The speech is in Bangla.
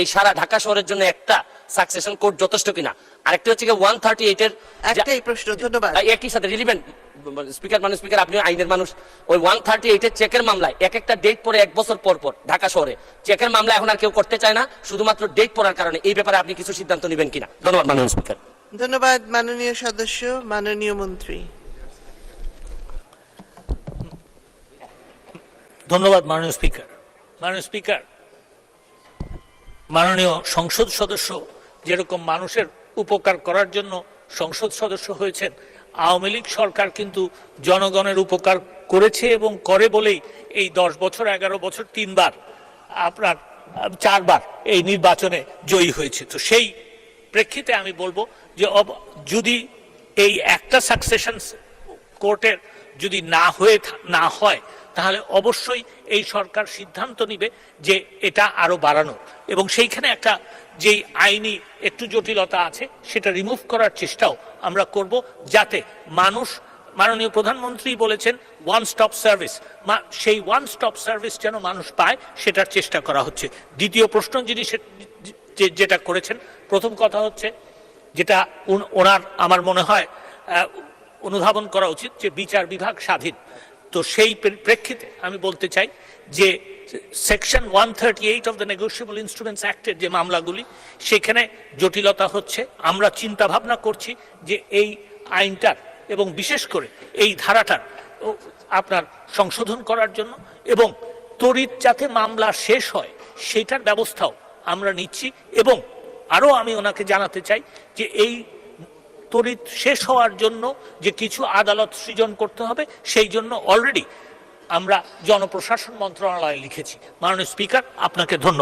এই সারা ঢাকা শহরের জন্য একটা সাকসেশন কোড যথেষ্ট কিনা? আরেকটা হচ্ছে ওয়ান থার্টি এইটের একটাই প্রশ্ন ধন্যবাদ। একই সাথে রিলিভেন্ট স্পিকার মানুষ স্পিকার আপনি আইনের মানুষ। ওই ওয়ান থার্টি এইটের চেকের মামলায় এক একটা ডেট পরে এক বছর পর পর ঢাকা শহরে। চেকের মামলা এখন আর কেউ করতে চায় না শুধুমাত্র ডেট পড়ার কারণে। এই ব্যাপারে আপনি কিছু সিদ্ধান্ত নেবেন কিনা? ধন্যবাদ মাননীয় স্পিকার ধন্যবাদ মাননীয় সদস্য মাননীয় মন্ত্রী। ধন্যবাদ মাননীয় স্পিকার মাননীয় স্পিকার মাননীয় সংসদ সদস্য যেরকম মানুষের উপকার করার জন্য সংসদ সদস্য হয়েছেন, আওয়ামী লীগ সরকার কিন্তু জনগণের উপকার করেছে এবং করে বলেই এই দশ বছর, এগারো বছর, তিনবার আপনার, চারবার এই নির্বাচনে জয়ী হয়েছে। তো সেই প্রেক্ষিতে আমি বলব যে যদি এই একটা সাকসেশন কোর্টের যদি না হয়ে না হয়, তাহলে অবশ্যই এই সরকার সিদ্ধান্ত নিবে যে এটা আরও বাড়ানো। এবং সেইখানে একটা যেই আইনি একটু জটিলতা আছে, সেটা রিমুভ করার চেষ্টাও আমরা করব যাতে মানুষ, মাননীয় প্রধানমন্ত্রী বলেছেন ওয়ান স্টপ সার্ভিস সেই ওয়ান স্টপ সার্ভিস যেন মানুষ পায়, সেটার চেষ্টা করা হচ্ছে। দ্বিতীয় প্রশ্ন যিনি যেটা করেছেন, প্রথম কথা হচ্ছে, যেটা ওনার, আমার মনে হয় অনুধাবন করা উচিত যে বিচার বিভাগ স্বাধীন। তো সেই প্রেক্ষিতে আমি বলতে চাই যে section one thirty eight of the negotiable instruments অ্যাক্টের যে মামলাগুলি, সেখানে জটিলতা হচ্ছে। আমরা চিন্তা ভাবনা করছি যে এই আইনটার এবং বিশেষ করে এই ধারাটার আপনার সংশোধন করার জন্য এবং তড়িৎ যাতে মামলা শেষ হয়, সেটার ব্যবস্থাও আমরা নিচ্ছি এবং আরও আমি ওনাকে জানাতে চাই যে এই তড়িৎ শেষ হওয়ার জন্য যে কিছু আদালত সৃজন করতে হবে, সেই জন্য অলরেডি আমরা জনপ্রশাসন মন্ত্রণালয়ে লিখেছি। মাননীয় স্পিকার, আপনাকে ধন্যবাদ।